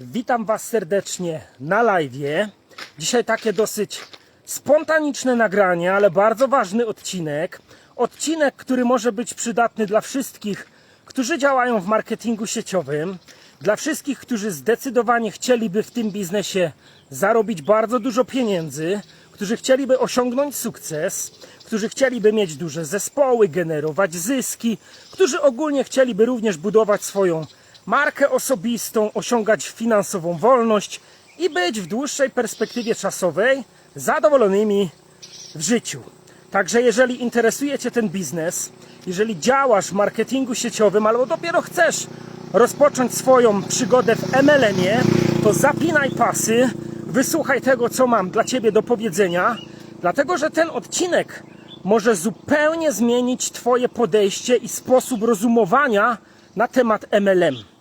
Witam Was serdecznie na live. Dzisiaj takie dosyć spontaniczne nagranie, ale bardzo ważny odcinek. Odcinek, który może być przydatny dla wszystkich, którzy działają w marketingu sieciowym, dla wszystkich, którzy zdecydowanie chcieliby w tym biznesie zarobić bardzo dużo pieniędzy, którzy chcieliby osiągnąć sukces, którzy chcieliby mieć duże zespoły, generować zyski, którzy ogólnie chcieliby również budować swoją markę osobistą, osiągać finansową wolność i być w dłuższej perspektywie czasowej zadowolonymi w życiu. Także jeżeli interesuje Cię ten biznes, jeżeli działasz w marketingu sieciowym albo dopiero chcesz rozpocząć swoją przygodę w MLM-ie, to zapinaj pasy, wysłuchaj tego, co mam dla Ciebie do powiedzenia, dlatego że ten odcinek może zupełnie zmienić Twoje podejście i sposób rozumowania na temat MLM.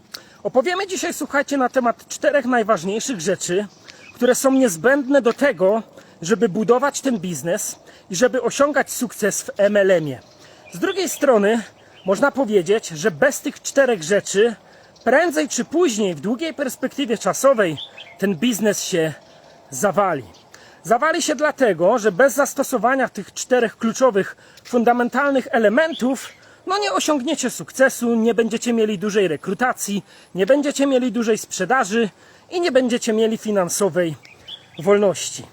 Opowiemy dzisiaj, słuchajcie, na temat czterech najważniejszych rzeczy, które są niezbędne do tego, żeby budować ten biznes i żeby osiągać sukces w MLM-ie. Z drugiej strony, można powiedzieć, że bez tych czterech rzeczy, prędzej czy później, w długiej perspektywie czasowej, ten biznes się zawali. Zawali się dlatego, że bez zastosowania tych czterech kluczowych, fundamentalnych elementów, no nie osiągniecie sukcesu, nie będziecie mieli dużej rekrutacji, nie będziecie mieli dużej sprzedaży i nie będziecie mieli finansowej wolności.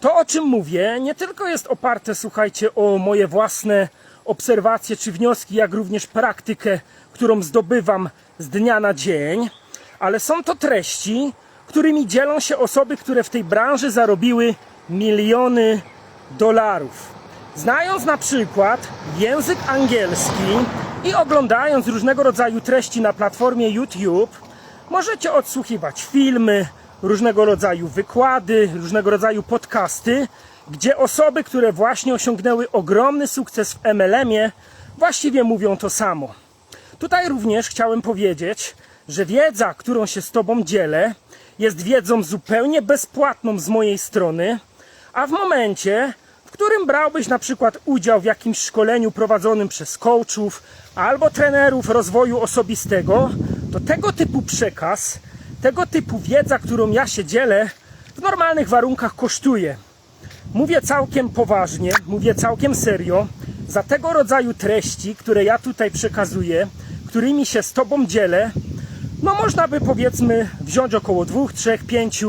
To, o czym mówię, nie tylko jest oparte, słuchajcie, o moje własne obserwacje czy wnioski, jak również praktykę, którą zdobywam z dnia na dzień, ale są to treści, którymi dzielą się osoby, które w tej branży zarobiły miliony dolarów. Znając na przykład język angielski i oglądając różnego rodzaju treści na platformie YouTube, możecie odsłuchiwać filmy, różnego rodzaju wykłady, różnego rodzaju podcasty, gdzie osoby, które właśnie osiągnęły ogromny sukces w MLM-ie, właściwie mówią to samo. Tutaj również chciałem powiedzieć, że wiedza, którą się z Tobą dzielę, jest wiedzą zupełnie bezpłatną z mojej strony, a w momencie, w którym brałbyś na przykład udział w jakimś szkoleniu prowadzonym przez coachów albo trenerów rozwoju osobistego, to tego typu przekaz, tego typu wiedza, którą ja się dzielę, w normalnych warunkach kosztuje. Mówię całkiem poważnie, mówię całkiem serio. Za tego rodzaju treści, które ja tutaj przekazuję, którymi się z Tobą dzielę, no można by powiedzmy wziąć około 2, 3, 5,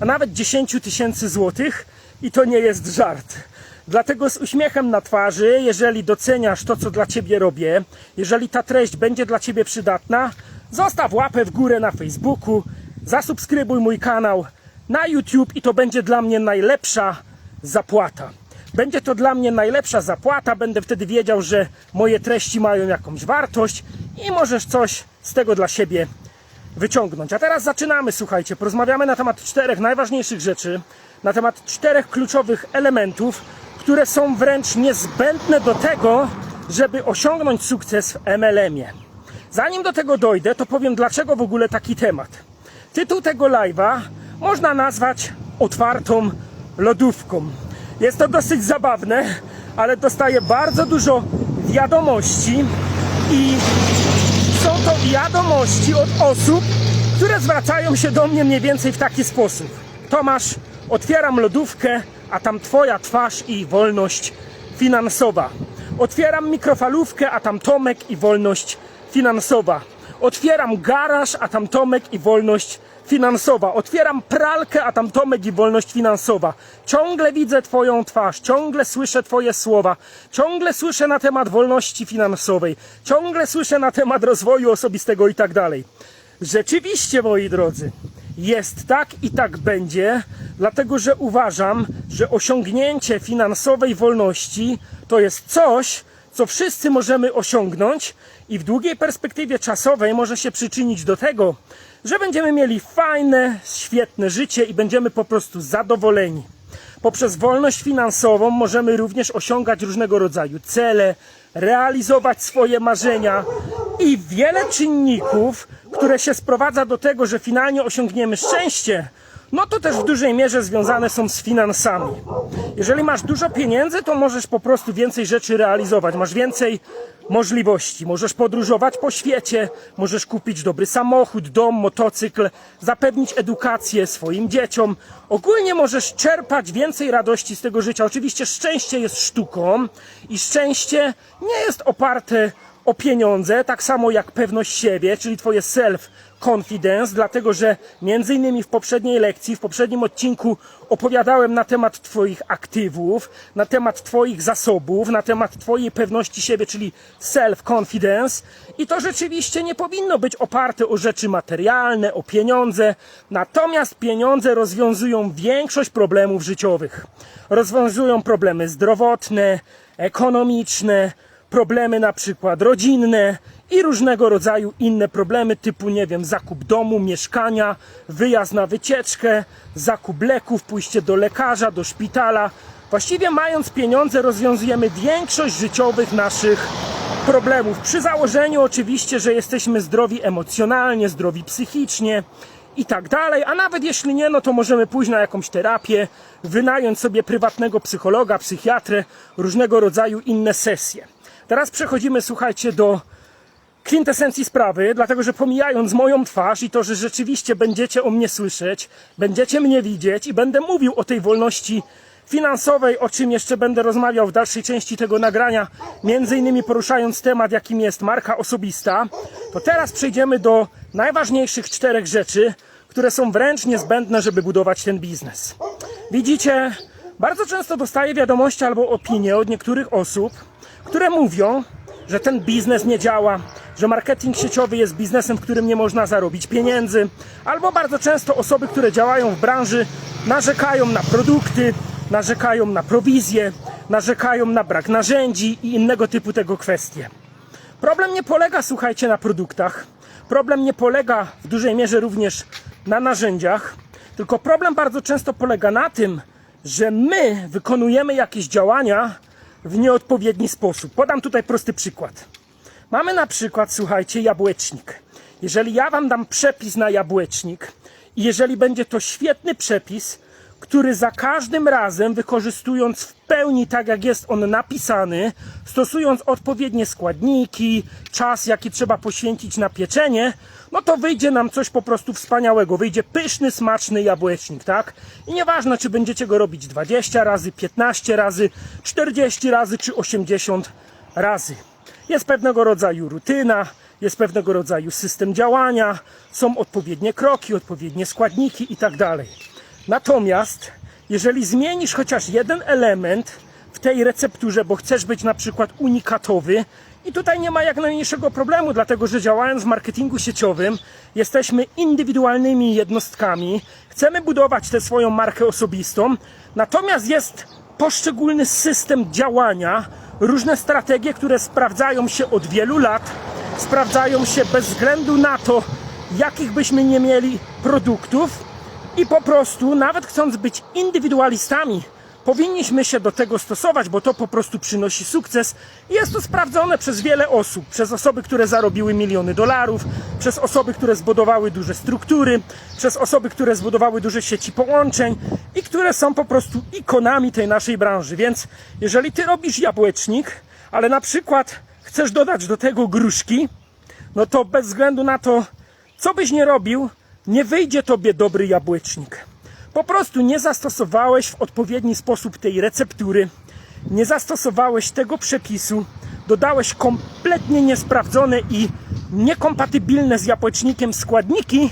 a nawet 10 tysięcy złotych i to nie jest żart. Dlatego z uśmiechem na twarzy, jeżeli doceniasz to, co dla Ciebie robię, jeżeli ta treść będzie dla Ciebie przydatna, zostaw łapę w górę na Facebooku, zasubskrybuj mój kanał na YouTube i to będzie dla mnie najlepsza zapłata. Będzie to dla mnie najlepsza zapłata, będę wtedy wiedział, że moje treści mają jakąś wartość i możesz coś z tego dla siebie wyciągnąć. A teraz zaczynamy, słuchajcie, porozmawiamy na temat czterech najważniejszych rzeczy, na temat czterech kluczowych elementów, które są wręcz niezbędne do tego, żeby osiągnąć sukces w MLM-ie. Zanim do tego dojdę, to powiem dlaczego w ogóle taki temat. Tytuł tego live'a można nazwać otwartą lodówką. Jest to dosyć zabawne, ale dostaję bardzo dużo wiadomości i są to wiadomości od osób, które zwracają się do mnie mniej więcej w taki sposób. Tomasz, otwieram lodówkę, a tam twoja twarz i wolność finansowa. Otwieram mikrofalówkę, a tam Tomek i wolność finansowa. Otwieram garaż, a tam Tomek i wolność finansowa. Otwieram pralkę, a tam Tomek i wolność finansowa. Ciągle widzę Twoją twarz, ciągle słyszę Twoje słowa, ciągle słyszę na temat wolności finansowej, ciągle słyszę na temat rozwoju osobistego i tak dalej. Rzeczywiście, moi drodzy, jest tak i tak będzie, dlatego że uważam, że osiągnięcie finansowej wolności to jest coś, co wszyscy możemy osiągnąć i w długiej perspektywie czasowej może się przyczynić do tego, że będziemy mieli fajne, świetne życie i będziemy po prostu zadowoleni. Poprzez wolność finansową możemy również osiągać różnego rodzaju cele, realizować swoje marzenia i wiele czynników, które się sprowadza do tego, że finalnie osiągniemy szczęście, no to też w dużej mierze związane są z finansami. Jeżeli masz dużo pieniędzy, to możesz po prostu więcej rzeczy realizować, masz więcej możliwości. Możesz podróżować po świecie, możesz kupić dobry samochód, dom, motocykl, zapewnić edukację swoim dzieciom. Ogólnie możesz czerpać więcej radości z tego życia. Oczywiście szczęście jest sztuką i szczęście nie jest oparte o pieniądze, tak samo jak pewność siebie, czyli twoje self-confidence, dlatego że między innymi w poprzedniej lekcji, w poprzednim odcinku opowiadałem na temat twoich aktywów, na temat twoich zasobów, na temat twojej pewności siebie, czyli self-confidence i to rzeczywiście nie powinno być oparte o rzeczy materialne, o pieniądze, natomiast pieniądze rozwiązują większość problemów życiowych. Rozwiązują problemy zdrowotne, ekonomiczne, problemy na przykład rodzinne i różnego rodzaju inne problemy typu, nie wiem, zakup domu, mieszkania, wyjazd na wycieczkę, zakup leków, pójście do lekarza, do szpitala. Właściwie mając pieniądze rozwiązujemy większość życiowych naszych problemów. Przy założeniu oczywiście, że jesteśmy zdrowi emocjonalnie, zdrowi psychicznie i tak dalej, a nawet jeśli nie, no to możemy pójść na jakąś terapię, wynająć sobie prywatnego psychologa, psychiatrę, różnego rodzaju inne sesje. Teraz przechodzimy, słuchajcie, do kwintesencji sprawy, dlatego że pomijając moją twarz i to, że rzeczywiście będziecie o mnie słyszeć, będziecie mnie widzieć i będę mówił o tej wolności finansowej, o czym jeszcze będę rozmawiał w dalszej części tego nagrania, między innymi poruszając temat, jakim jest marka osobista, to teraz przejdziemy do najważniejszych czterech rzeczy, które są wręcz niezbędne, żeby budować ten biznes. Widzicie, bardzo często dostaję wiadomości albo opinie od niektórych osób, które mówią, że ten biznes nie działa, że marketing sieciowy jest biznesem, w którym nie można zarobić pieniędzy, albo bardzo często osoby, które działają w branży, narzekają na produkty, narzekają na prowizję, narzekają na brak narzędzi i innego typu tego kwestie. Problem nie polega, słuchajcie, na produktach. Problem nie polega w dużej mierze również na narzędziach, tylko problem bardzo często polega na tym, że my wykonujemy jakieś działania w nieodpowiedni sposób. Podam tutaj prosty przykład. Mamy na przykład, słuchajcie, jabłecznik. Jeżeli ja wam dam przepis na jabłecznik i jeżeli będzie to świetny przepis, który za każdym razem wykorzystując w pełni tak jak jest on napisany, stosując odpowiednie składniki, czas jaki trzeba poświęcić na pieczenie, no to wyjdzie nam coś po prostu wspaniałego. Wyjdzie pyszny, smaczny jabłecznik, tak? I nieważne, czy będziecie go robić 20 razy, 15 razy, 40 razy, czy 80 razy. Jest pewnego rodzaju rutyna, jest pewnego rodzaju system działania, są odpowiednie kroki, odpowiednie składniki i tak dalej. Natomiast, jeżeli zmienisz chociaż jeden element w tej recepturze, bo chcesz być na przykład unikatowy, i tutaj nie ma jak najmniejszego problemu, dlatego że działając w marketingu sieciowym, jesteśmy indywidualnymi jednostkami, chcemy budować tę swoją markę osobistą, natomiast jest poszczególny system działania, różne strategie, które sprawdzają się od wielu lat, sprawdzają się bez względu na to, jakich byśmy nie mieli produktów, i po prostu, nawet chcąc być indywidualistami, powinniśmy się do tego stosować, bo to po prostu przynosi sukces. Jest to sprawdzone przez wiele osób, przez osoby, które zarobiły miliony dolarów, przez osoby, które zbudowały duże struktury, przez osoby, które zbudowały duże sieci połączeń i które są po prostu ikonami tej naszej branży. Więc jeżeli ty robisz jabłecznik, ale na przykład chcesz dodać do tego gruszki, no to bez względu na to, co byś nie robił, nie wyjdzie tobie dobry jabłecznik. Po prostu nie zastosowałeś w odpowiedni sposób tej receptury, nie zastosowałeś tego przepisu, dodałeś kompletnie niesprawdzone i niekompatybilne z jabłecznikiem składniki,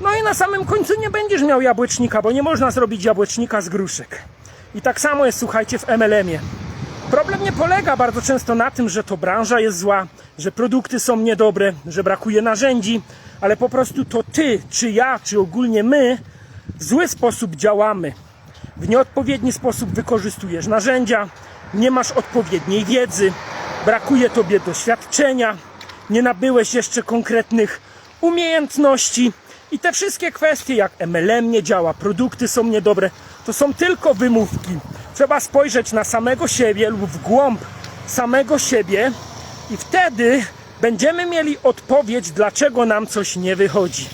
no i na samym końcu nie będziesz miał jabłecznika, bo nie można zrobić jabłecznika z gruszek. I tak samo jest, słuchajcie, w MLM-ie. Problem nie polega bardzo często na tym, że to branża jest zła, że produkty są niedobre, że brakuje narzędzi, ale po prostu to ty, czy ja, czy ogólnie my w zły sposób działamy. W nieodpowiedni sposób wykorzystujesz narzędzia, nie masz odpowiedniej wiedzy, brakuje tobie doświadczenia, nie nabyłeś jeszcze konkretnych umiejętności i te wszystkie kwestie, jak MLM nie działa, produkty są niedobre, to są tylko wymówki. Trzeba spojrzeć na samego siebie lub w głąb samego siebie i wtedy będziemy mieli odpowiedź, dlaczego nam coś nie wychodzi.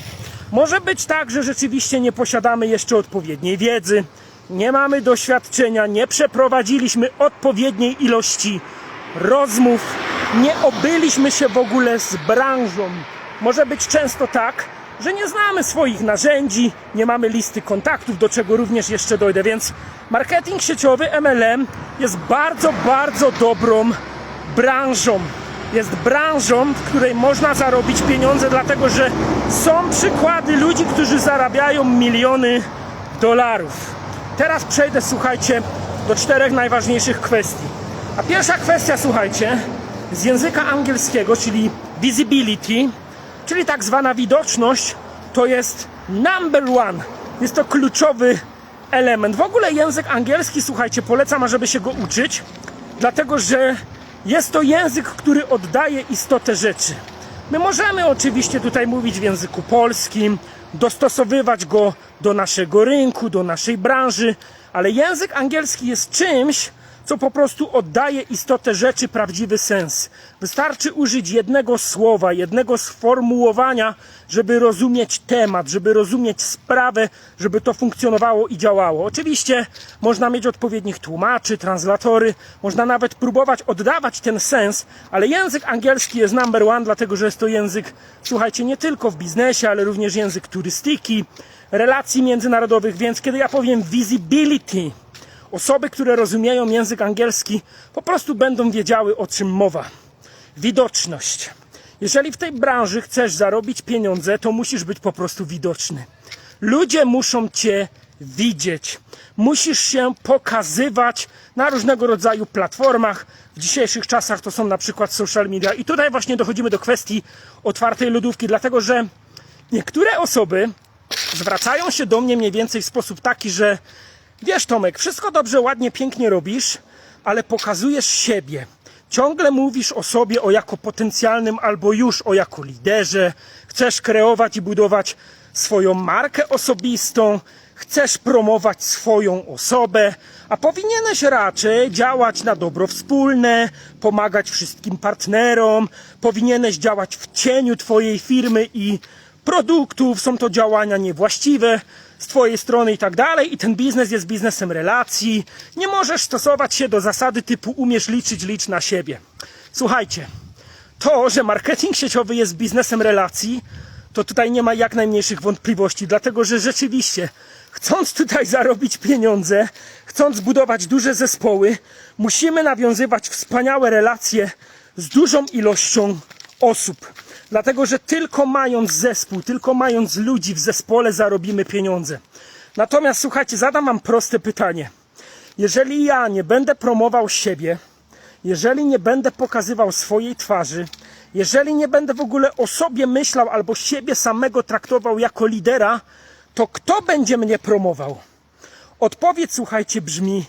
Może być tak, że rzeczywiście nie posiadamy jeszcze odpowiedniej wiedzy, nie mamy doświadczenia, nie przeprowadziliśmy odpowiedniej ilości rozmów, nie obyliśmy się w ogóle z branżą. Może być często tak, że nie znamy swoich narzędzi, nie mamy listy kontaktów, do czego również jeszcze dojdę. Więc marketing sieciowy MLM jest bardzo, bardzo dobrą branżą. Jest branżą, w której można zarobić pieniądze, dlatego że są przykłady ludzi, którzy zarabiają miliony dolarów. Teraz przejdę, słuchajcie, do czterech najważniejszych kwestii. A pierwsza kwestia, słuchajcie, z języka angielskiego, czyli visibility, czyli tak zwana widoczność, to jest number one. Jest to kluczowy element. W ogóle język angielski, słuchajcie, polecam, ażeby się go uczyć, dlatego że jest to język, który oddaje istotę rzeczy. My możemy oczywiście tutaj mówić w języku polskim, dostosowywać go do naszego rynku, do naszej branży, ale język angielski jest czymś, co po prostu oddaje istotę rzeczy prawdziwy sens. Wystarczy użyć jednego słowa, jednego sformułowania, żeby rozumieć temat, żeby rozumieć sprawę, żeby to funkcjonowało i działało. Oczywiście można mieć odpowiednich tłumaczy, translatory, można nawet próbować oddawać ten sens, ale język angielski jest number one, dlatego że jest to język, słuchajcie, nie tylko w biznesie, ale również język turystyki, relacji międzynarodowych, więc kiedy ja powiem visibility, Osoby, które rozumieją język angielski, po prostu będą wiedziały, o czym mowa. Widoczność. Jeżeli w tej branży chcesz zarobić pieniądze, to musisz być po prostu widoczny. Ludzie muszą cię widzieć. Musisz się pokazywać na różnego rodzaju platformach. W dzisiejszych czasach to są na przykład social media. I tutaj właśnie dochodzimy do kwestii otwartej lodówki, dlatego że niektóre osoby zwracają się do mnie mniej więcej w sposób taki, że Wiesz, Tomek, wszystko dobrze, ładnie, pięknie robisz, ale pokazujesz siebie. Ciągle mówisz o sobie o jako potencjalnym albo już o jako liderze. Chcesz kreować i budować swoją markę osobistą, chcesz promować swoją osobę, a powinieneś raczej działać na dobro wspólne, pomagać wszystkim partnerom, powinieneś działać w cieniu Twojej firmy i produktów, są to działania niewłaściwe z Twojej strony i tak dalej, i ten biznes jest biznesem relacji. Nie możesz stosować się do zasady typu umiesz liczyć, licz na siebie. Słuchajcie, to, że marketing sieciowy jest biznesem relacji, to tutaj nie ma jak najmniejszych wątpliwości, dlatego że rzeczywiście, chcąc tutaj zarobić pieniądze, chcąc budować duże zespoły, musimy nawiązywać wspaniałe relacje z dużą ilością osób. Dlatego, że tylko mając zespół, tylko mając ludzi w zespole zarobimy pieniądze. Natomiast słuchajcie, zadam wam proste pytanie. Jeżeli ja nie będę promował siebie, jeżeli nie będę pokazywał swojej twarzy, jeżeli nie będę w ogóle o sobie myślał albo siebie samego traktował jako lidera, to kto będzie mnie promował? Odpowiedź, słuchajcie, brzmi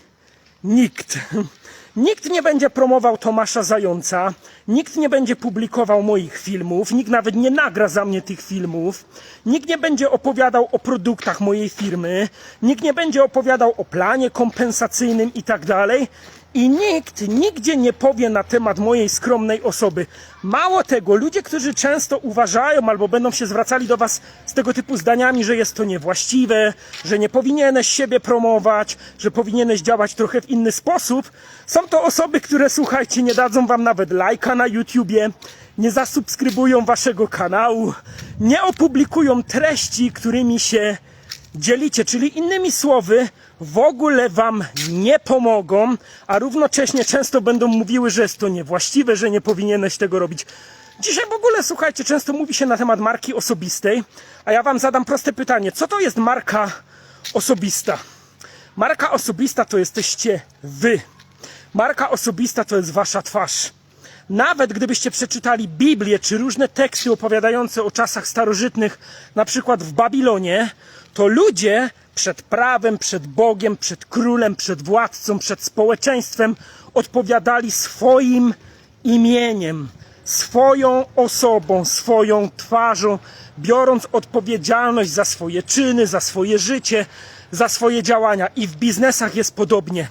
nikt. Nikt nie będzie promował Tomasza Zająca, nikt nie będzie publikował moich filmów, nikt nawet nie nagra za mnie tych filmów, nikt nie będzie opowiadał o produktach mojej firmy, nikt nie będzie opowiadał o planie kompensacyjnym i tak. I nikt nigdzie nie powie na temat mojej skromnej osoby. Mało tego, ludzie, którzy często uważają albo będą się zwracali do Was z tego typu zdaniami, że jest to niewłaściwe, że nie powinieneś siebie promować, że powinieneś działać trochę w inny sposób, są to osoby, które słuchajcie, nie dadzą Wam nawet lajka na YouTubie, nie zasubskrybują Waszego kanału, nie opublikują treści, którymi się dzielicie, czyli innymi słowy, w ogóle wam nie pomogą, a równocześnie często będą mówiły, że jest to niewłaściwe, że nie powinieneś tego robić. Dzisiaj w ogóle, słuchajcie, często mówi się na temat marki osobistej, a ja wam zadam proste pytanie. Co to jest marka osobista? Marka osobista to jesteście wy. Marka osobista to jest wasza twarz. Nawet gdybyście przeczytali Biblię czy różne teksty opowiadające o czasach starożytnych, na przykład w Babilonie, to ludzie przed prawem, przed Bogiem, przed królem, przed władcą, przed społeczeństwem odpowiadali swoim imieniem, swoją osobą, swoją twarzą, biorąc odpowiedzialność za swoje czyny, za swoje życie, za swoje działania. I w biznesach jest podobnie.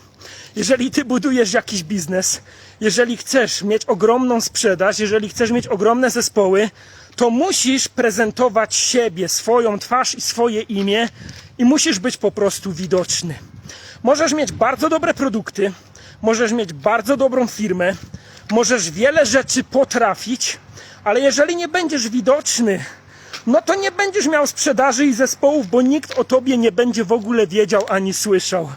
Jeżeli ty budujesz jakiś biznes, jeżeli chcesz mieć ogromną sprzedaż, jeżeli chcesz mieć ogromne zespoły, to musisz prezentować siebie, swoją twarz i swoje imię i musisz być po prostu widoczny. Możesz mieć bardzo dobre produkty, możesz mieć bardzo dobrą firmę, możesz wiele rzeczy potrafić, ale jeżeli nie będziesz widoczny, no to nie będziesz miał sprzedaży i zespołów, bo nikt o tobie nie będzie w ogóle wiedział ani słyszał.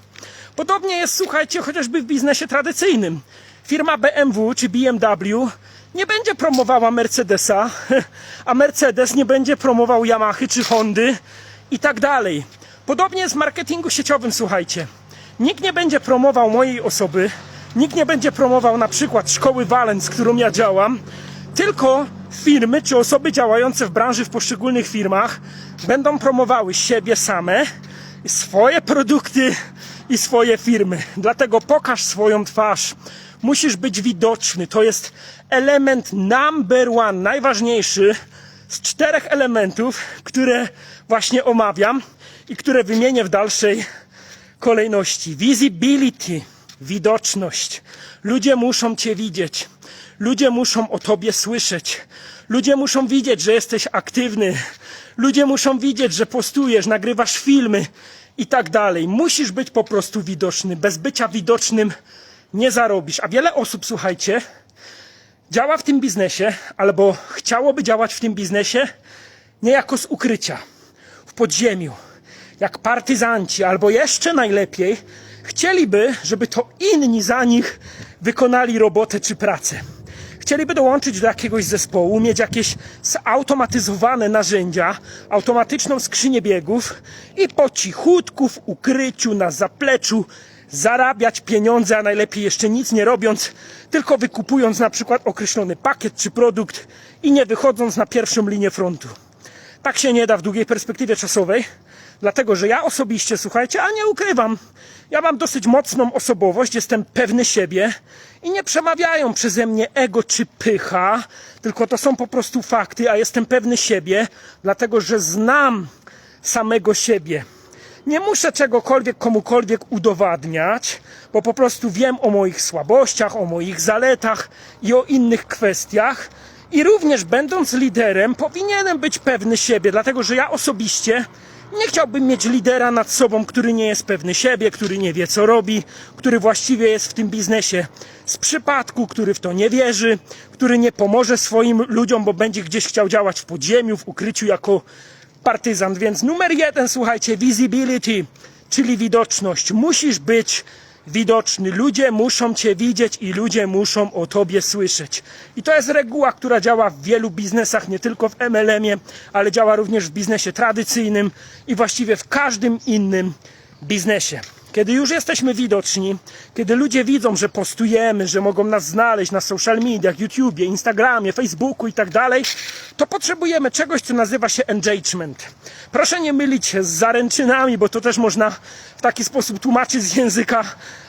Podobnie jest, słuchajcie, chociażby w biznesie tradycyjnym. Firma BMW czy BMW nie będzie promowała Mercedesa, a Mercedes nie będzie promował Yamahy czy Hondy i tak dalej. Podobnie w marketingu sieciowym, słuchajcie. Nikt nie będzie promował mojej osoby, nikt nie będzie promował na przykład szkoły Walent, z którą ja działam, tylko firmy czy osoby działające w branży w poszczególnych firmach będą promowały siebie same, swoje produkty i swoje firmy. Dlatego pokaż swoją twarz. Musisz być widoczny. To jest element number one, najważniejszy z czterech elementów, które właśnie omawiam i które wymienię w dalszej kolejności. Visibility, widoczność. Ludzie muszą Cię widzieć. Ludzie muszą o Tobie słyszeć. Ludzie muszą widzieć, że jesteś aktywny. Ludzie muszą widzieć, że postujesz, nagrywasz filmy i tak dalej. Musisz być po prostu widoczny. Bez bycia widocznym nie zarobisz. A wiele osób, słuchajcie, działa w tym biznesie albo chciałoby działać w tym biznesie niejako z ukrycia, w podziemiu, jak partyzanci, albo jeszcze najlepiej, chcieliby, żeby to inni za nich wykonali robotę czy pracę. Chcieliby dołączyć do jakiegoś zespołu, mieć jakieś zautomatyzowane narzędzia, automatyczną skrzynię biegów i po cichutku, w ukryciu, na zapleczu zarabiać pieniądze, a najlepiej jeszcze nic nie robiąc, tylko wykupując na przykład określony pakiet czy produkt i nie wychodząc na pierwszą linię frontu. Tak się nie da w długiej perspektywie czasowej, dlatego że ja osobiście, słuchajcie, a nie ukrywam, ja mam dosyć mocną osobowość, jestem pewny siebie i nie przemawiają przeze mnie ego czy pycha, tylko to są po prostu fakty, a jestem pewny siebie, dlatego że znam samego siebie. Nie muszę czegokolwiek komukolwiek udowadniać, bo po prostu wiem o moich słabościach, o moich zaletach i o innych kwestiach. I również będąc liderem, powinienem być pewny siebie, dlatego że ja osobiście nie chciałbym mieć lidera nad sobą, który nie jest pewny siebie, który nie wie co robi, który właściwie jest w tym biznesie z przypadku, który w to nie wierzy, który nie pomoże swoim ludziom, bo będzie gdzieś chciał działać w podziemiu, w ukryciu jako partyzant. Więc numer jeden, słuchajcie, visibility, czyli widoczność. Musisz być widoczny. Ludzie muszą Cię widzieć i ludzie muszą o Tobie słyszeć. I to jest reguła, która działa w wielu biznesach, nie tylko w MLM-ie, ale działa również w biznesie tradycyjnym i właściwie w każdym innym biznesie. Kiedy już jesteśmy widoczni, kiedy ludzie widzą, że postujemy, że mogą nas znaleźć na social mediach, YouTubie, Instagramie, Facebooku i tak dalej, to potrzebujemy czegoś, co nazywa się engagement. Proszę nie mylić się z zaręczynami, bo to też można w taki sposób tłumaczyć z języka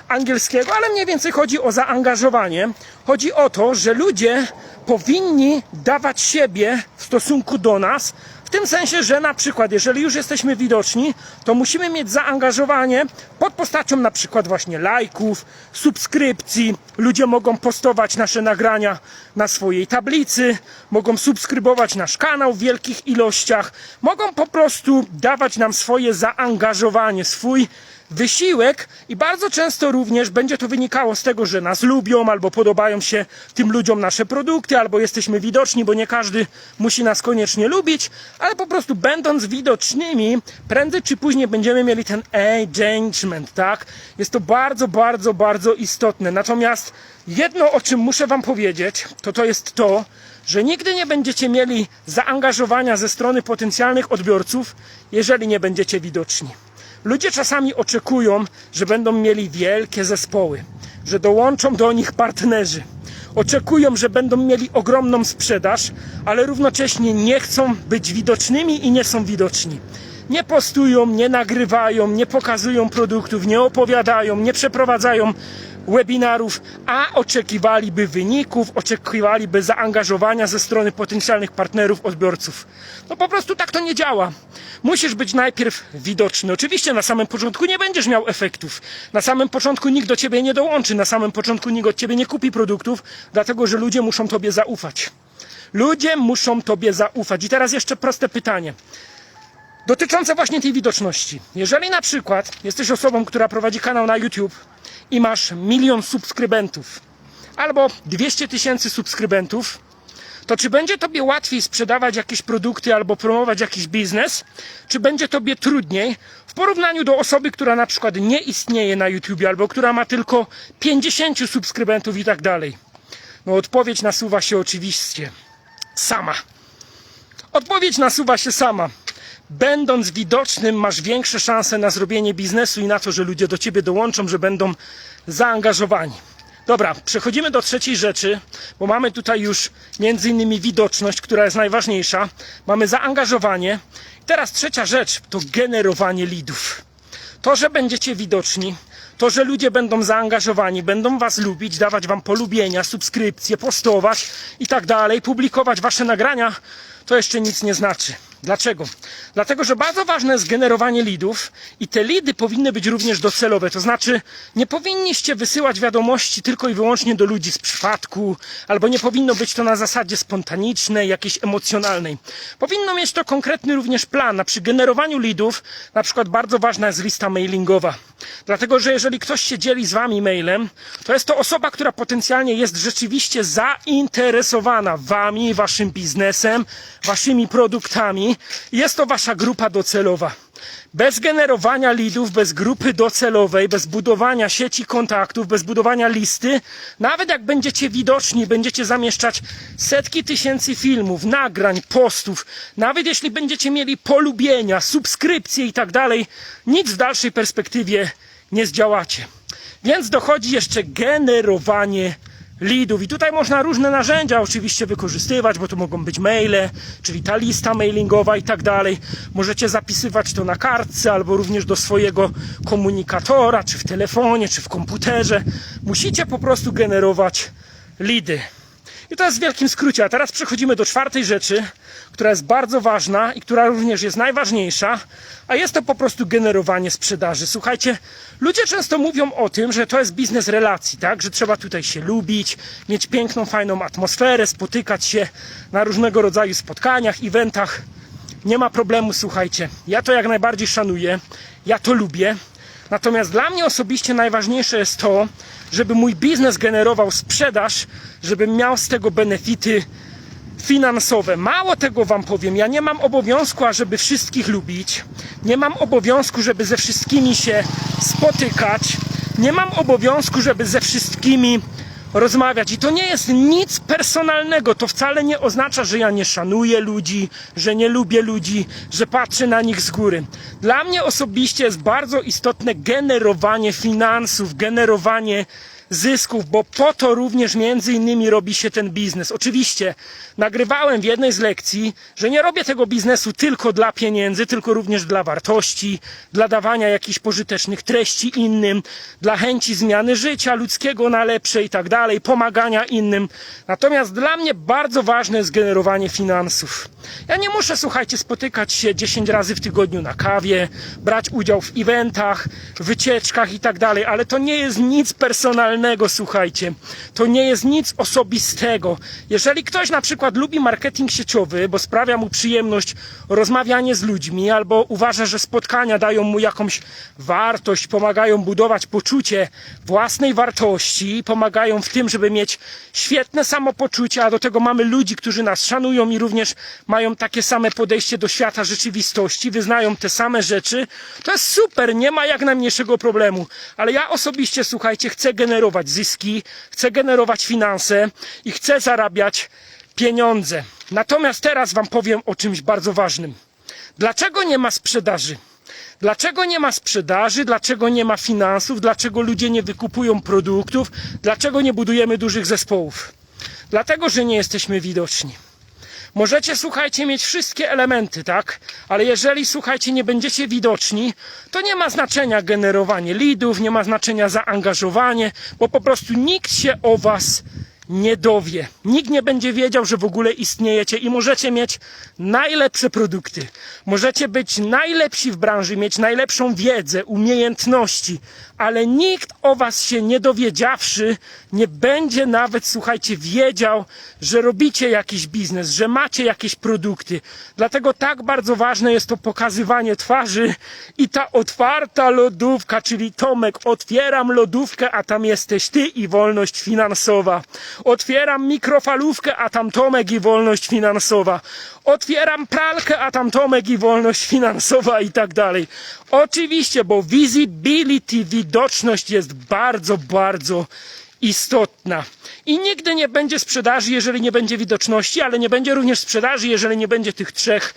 angielskiego, ale mniej więcej chodzi o zaangażowanie. Chodzi o to, że ludzie powinni dawać siebie w stosunku do nas, tym sensie, że na przykład, jeżeli już jesteśmy widoczni, to musimy mieć zaangażowanie pod postacią na przykład właśnie lajków, subskrypcji. Ludzie mogą postować nasze nagrania na swojej tablicy, mogą subskrybować nasz kanał w wielkich ilościach, mogą po prostu dawać nam swoje zaangażowanie, swój wysiłek i bardzo często również będzie to wynikało z tego, że nas lubią albo podobają się tym ludziom nasze produkty, albo jesteśmy widoczni, bo nie każdy musi nas koniecznie lubić, ale po prostu będąc widocznymi, prędzej czy później będziemy mieli ten engagement, tak? Jest to bardzo, bardzo, bardzo istotne. Natomiast jedno, o czym muszę Wam powiedzieć, to to jest to, że nigdy nie będziecie mieli zaangażowania ze strony potencjalnych odbiorców, jeżeli nie będziecie widoczni. Ludzie czasami oczekują, że będą mieli wielkie zespoły, że dołączą do nich partnerzy. Oczekują, że będą mieli ogromną sprzedaż, ale równocześnie nie chcą być widocznymi i nie są widoczni. Nie postują, nie nagrywają, nie pokazują produktów, nie opowiadają, nie przeprowadzają webinarów, a oczekiwaliby wyników, oczekiwaliby zaangażowania ze strony potencjalnych partnerów, odbiorców. No po prostu tak to nie działa. Musisz być najpierw widoczny. Oczywiście na samym początku nie będziesz miał efektów. Na samym początku nikt do ciebie nie dołączy, na samym początku nikt od ciebie nie kupi produktów, dlatego że ludzie muszą tobie zaufać. Ludzie muszą Tobie zaufać. I teraz jeszcze proste pytanie. Dotyczące właśnie tej widoczności. Jeżeli na przykład jesteś osobą, która prowadzi kanał na YouTube i masz milion subskrybentów albo 200 tysięcy subskrybentów, to czy będzie tobie łatwiej sprzedawać jakieś produkty albo promować jakiś biznes, czy będzie tobie trudniej w porównaniu do osoby, która na przykład nie istnieje na YouTube albo która ma tylko 50 subskrybentów i tak dalej? No odpowiedź nasuwa się oczywiście sama. Odpowiedź nasuwa się sama. Będąc widocznym, masz większe szanse na zrobienie biznesu i na to, że ludzie do ciebie dołączą, że będą zaangażowani. Dobra, przechodzimy do trzeciej rzeczy, bo mamy tutaj już między innymi widoczność, która jest najważniejsza. Mamy zaangażowanie. Teraz trzecia rzecz to generowanie lidów. To, że będziecie widoczni, to, że ludzie będą zaangażowani, będą was lubić, dawać wam polubienia, subskrypcje, postować i tak dalej, publikować wasze nagrania, to jeszcze nic nie znaczy. Dlaczego? Dlatego, że bardzo ważne jest generowanie lidów i te lidy powinny być również docelowe. To znaczy, nie powinniście wysyłać wiadomości tylko i wyłącznie do ludzi z przypadku, albo nie powinno być to na zasadzie spontanicznej, jakiejś emocjonalnej. Powinno mieć to konkretny również plan. A przy generowaniu lidów, na przykład bardzo ważna jest lista mailingowa. Dlatego, że jeżeli ktoś się dzieli z wami mailem, to jest to osoba, która potencjalnie jest rzeczywiście zainteresowana wami, waszym biznesem, waszymi produktami. Jest to wasza grupa docelowa. Bez generowania lidów, bez grupy docelowej, bez budowania sieci kontaktów, bez budowania listy, nawet jak będziecie widoczni, będziecie zamieszczać setki tysięcy filmów, nagrań, postów, nawet jeśli będziecie mieli polubienia, subskrypcje i tak dalej, nic w dalszej perspektywie nie zdziałacie. Więc dochodzi jeszcze generowanie lidów. I tutaj można różne narzędzia oczywiście wykorzystywać, bo to mogą być maile, czyli ta lista mailingowa i tak dalej. Możecie zapisywać to na kartce albo również do swojego komunikatora, czy w telefonie, czy w komputerze. Musicie po prostu generować lidy. I to jest w wielkim skrócie. A teraz przechodzimy do czwartej rzeczy, która jest bardzo ważna i która również jest najważniejsza, a jest to po prostu generowanie sprzedaży. Słuchajcie, ludzie często mówią o tym, że to jest biznes relacji, tak? Że trzeba tutaj się lubić, mieć piękną, fajną atmosferę, spotykać się na różnego rodzaju spotkaniach, eventach. Nie ma problemu, słuchajcie. Ja to jak najbardziej szanuję, ja to lubię. Natomiast dla mnie osobiście najważniejsze jest to, żeby mój biznes generował sprzedaż, żebym miał z tego benefity finansowe. Mało tego Wam powiem, ja nie mam obowiązku, ażeby wszystkich lubić. Nie mam obowiązku, żeby ze wszystkimi się spotykać. Nie mam obowiązku, żeby ze wszystkimi rozmawiać. I to nie jest nic personalnego. To wcale nie oznacza, że ja nie szanuję ludzi, że nie lubię ludzi, że patrzę na nich z góry. Dla mnie osobiście jest bardzo istotne generowanie finansów, generowanie zysków, bo po to również między innymi robi się ten biznes. Oczywiście nagrywałem w jednej z lekcji, że nie robię tego biznesu tylko dla pieniędzy, tylko również dla wartości, dla dawania jakichś pożytecznych treści innym, dla chęci zmiany życia ludzkiego na lepsze i tak dalej, pomagania innym. Natomiast dla mnie bardzo ważne jest generowanie finansów. Ja nie muszę, słuchajcie, spotykać się 10 razy w tygodniu na kawie, brać udział w eventach, wycieczkach i tak dalej, ale to nie jest nic personalnego słuchajcie. To nie jest nic osobistego. Jeżeli ktoś na przykład lubi marketing sieciowy, bo sprawia mu przyjemność rozmawianie z ludźmi, albo uważa, że spotkania dają mu jakąś wartość, pomagają budować poczucie własnej wartości, pomagają w tym, żeby mieć świetne samopoczucie, a do tego mamy ludzi, którzy nas szanują i również mają takie same podejście do świata rzeczywistości, wyznają te same rzeczy, to jest super, nie ma jak najmniejszego problemu. Ale ja osobiście, słuchajcie, chcę generować zyski, chcę generować finanse i chcę zarabiać pieniądze. Natomiast teraz Wam powiem o czymś bardzo ważnym. Dlaczego nie ma sprzedaży? Dlaczego nie ma sprzedaży? Dlaczego nie ma finansów? Dlaczego ludzie nie wykupują produktów? Dlaczego nie budujemy dużych zespołów? Dlatego, że nie jesteśmy widoczni. Możecie, słuchajcie, mieć wszystkie elementy, tak? Ale jeżeli, słuchajcie, nie będziecie widoczni, to nie ma znaczenia generowanie lidów, nie ma znaczenia zaangażowanie, bo po prostu nikt się o was nie dowie. Nikt nie będzie wiedział, że w ogóle istniejecie i możecie mieć najlepsze produkty. Możecie być najlepsi w branży, mieć najlepszą wiedzę, umiejętności, ale nikt o was się nie dowiedziawszy, nie będzie nawet, słuchajcie, wiedział, że robicie jakiś biznes, że macie jakieś produkty. Dlatego tak bardzo ważne jest to pokazywanie twarzy i ta otwarta lodówka, czyli Tomek, otwieram lodówkę, a tam jesteś ty i wolność finansowa. Otwieram mikrofalówkę, a tam Tomek i wolność finansowa. Otwieram pralkę, a tam Tomek i wolność finansowa i tak dalej. Oczywiście, bo visibility, widoczność jest bardzo, bardzo istotna. I nigdy nie będzie sprzedaży, jeżeli nie będzie widoczności, ale nie będzie również sprzedaży, jeżeli nie będzie tych trzech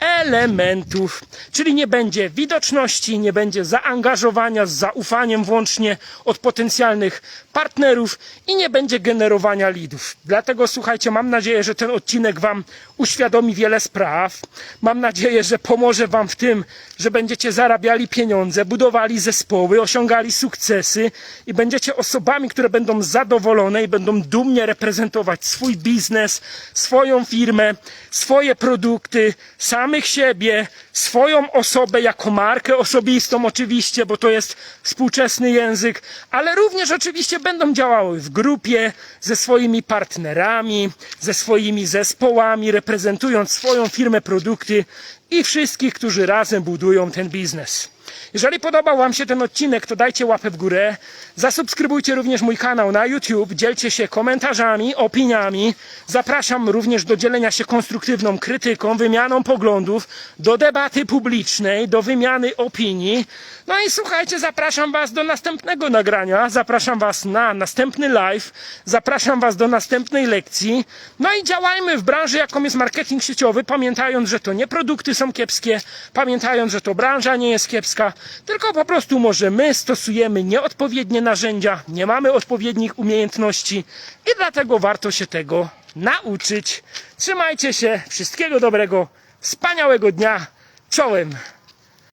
elementów. Czyli nie będzie widoczności, nie będzie zaangażowania z zaufaniem włącznie od potencjalnych partnerów i nie będzie generowania lidów. Dlatego słuchajcie, mam nadzieję, że ten odcinek Wam uświadomi wiele spraw. Mam nadzieję, że pomoże Wam w tym, że będziecie zarabiali pieniądze, budowali zespoły, osiągali sukcesy i będziecie osobami, które będą zadowolone i będą dumnie reprezentować swój biznes, swoją firmę, swoje produkty, samych siebie, swoją osobę jako markę osobistą oczywiście, bo to jest współczesny język, ale również oczywiście będą działały w grupie ze swoimi partnerami, ze swoimi zespołami, reprezentując swoją firmę, produkty i wszystkich, którzy razem budują ten biznes. Jeżeli podobał Wam się ten odcinek, to dajcie łapę w górę. Zasubskrybujcie również mój kanał na YouTube. Dzielcie się komentarzami, opiniami. Zapraszam również do dzielenia się konstruktywną krytyką, wymianą poglądów, do debaty publicznej, do wymiany opinii. No i słuchajcie, zapraszam Was do następnego nagrania. Zapraszam Was na następny live. Zapraszam Was do następnej lekcji. No i działajmy w branży, jaką jest marketing sieciowy, pamiętając, że to nie produkty są kiepskie, pamiętając, że to branża nie jest kiepska, tylko po prostu może my stosujemy nieodpowiednie narzędzia, nie mamy odpowiednich umiejętności i dlatego warto się tego nauczyć. Trzymajcie się, wszystkiego dobrego, wspaniałego dnia, czołem!